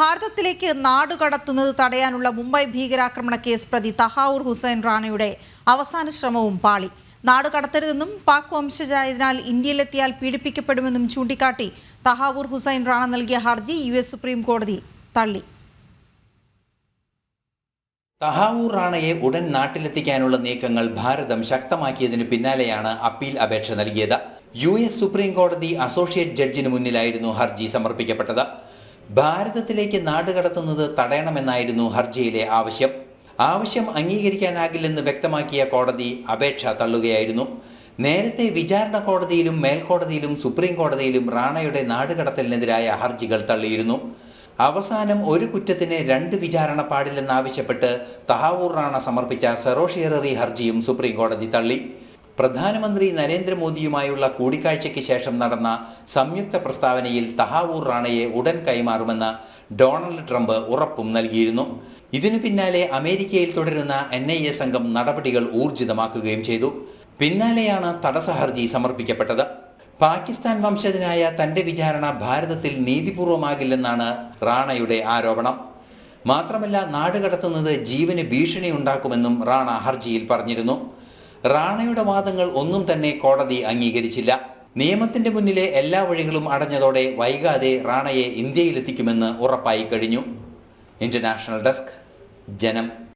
ഭാരതത്തിലേക്ക് നാടുകടത്തുന്നത് തടയാനുള്ള മുംബൈ ഭീകരാക്രമണ കേസ് പ്രതി തഹാവൂർ ഹുസൈൻ റാണയുടെ അവസാന ശ്രമവും പാളി. നാടുകടത്തരുതെന്നും പാക് വംശജായതിനാൽ ഇന്ത്യയിലെത്തിയാൽ പീഡിപ്പിക്കപ്പെടുമെന്നും ചൂണ്ടിക്കാട്ടി തഹാവൂർ ഹുസൈൻ റാണ നൽകിയ ഹർജി യു എസ് സുപ്രീം കോടതി തള്ളി. തഹാവൂർ റാണയെ ഉടൻ നാട്ടിലെത്തിക്കാനുള്ള നീക്കങ്ങൾ ഭാരതം ശക്തമാക്കിയതിനു പിന്നാലെയാണ് അപ്പീൽ അപേക്ഷ നൽകിയത്. യു എസ് സുപ്രീം കോടതി അസോസിയേറ്റ് ജഡ്ജിന് മുന്നിലായിരുന്നു ഹർജി സമർപ്പിക്കപ്പെട്ടത്. ഭാരതത്തിലേക്ക് നാടുകടത്തുന്നത് തടയണമെന്നായിരുന്നു ഹർജിയിലെ ആവശ്യം. ആവശ്യം അംഗീകരിക്കാനാകില്ലെന്ന് വ്യക്തമാക്കിയ കോടതി അപേക്ഷ തള്ളുകയായിരുന്നു. നേരത്തെ വിചാരണ കോടതിയിലും മേൽക്കോടതിയിലും സുപ്രീം കോടതിയിലും റാണയുടെ നാടുകടത്തലിനെതിരായ ഹർജികൾ തള്ളിയിരുന്നു. അവസാനം ഒരു കുറ്റത്തിന് രണ്ട് വിചാരണ പാടില്ലെന്നാവശ്യപ്പെട്ട് തഹാവൂർ റാണ സമർപ്പിച്ച സെറോഷിയററി ഹർജിയും സുപ്രീം കോടതി തള്ളി. പ്രധാനമന്ത്രി നരേന്ദ്രമോദിയുമായുള്ള കൂടിക്കാഴ്ചയ്ക്ക് ശേഷം നടന്ന സംയുക്ത പ്രസ്താവനയിൽ തഹാവൂർ റാണയെ ഉടൻ കൈമാറുമെന്ന് ഡൊണാൾഡ് ട്രംപ് ഉറപ്പും നൽകിയിരുന്നു. ഇതിനു പിന്നാലെ അമേരിക്കയിൽ തുടരുന്ന എൻ ഐ എ സംഘം നടപടികൾ ഊർജിതമാക്കുകയും ചെയ്തു. പിന്നാലെയാണ് തടസ്സ ഹർജി സമർപ്പിക്കപ്പെട്ടത്. പാകിസ്ഥാൻ വംശജനായ തന്റെ വിചാരണ ഭാരതത്തിൽ നീതിപൂർവമാകില്ലെന്നാണ് റാണയുടെ ആരോപണം. മാത്രമല്ല നാടുകടത്തുന്നത് ജീവന് ഭീഷണി ഉണ്ടാക്കുമെന്നും റാണ ഹർജിയിൽ പറഞ്ഞിരുന്നു. റാണയുടെ വാദങ്ങൾ ഒന്നും തന്നെ കോടതി അംഗീകരിച്ചില്ല. നിയമത്തിന്റെ മുന്നിലെ എല്ലാ വഴികളും അടഞ്ഞതോടെ വൈകാതെ റാണയെ ഇന്ത്യയിലെത്തിക്കുമെന്ന് ഉറപ്പായി കഴിഞ്ഞു. ഇന്റർനാഷണൽ ഡെസ്ക് ജനം.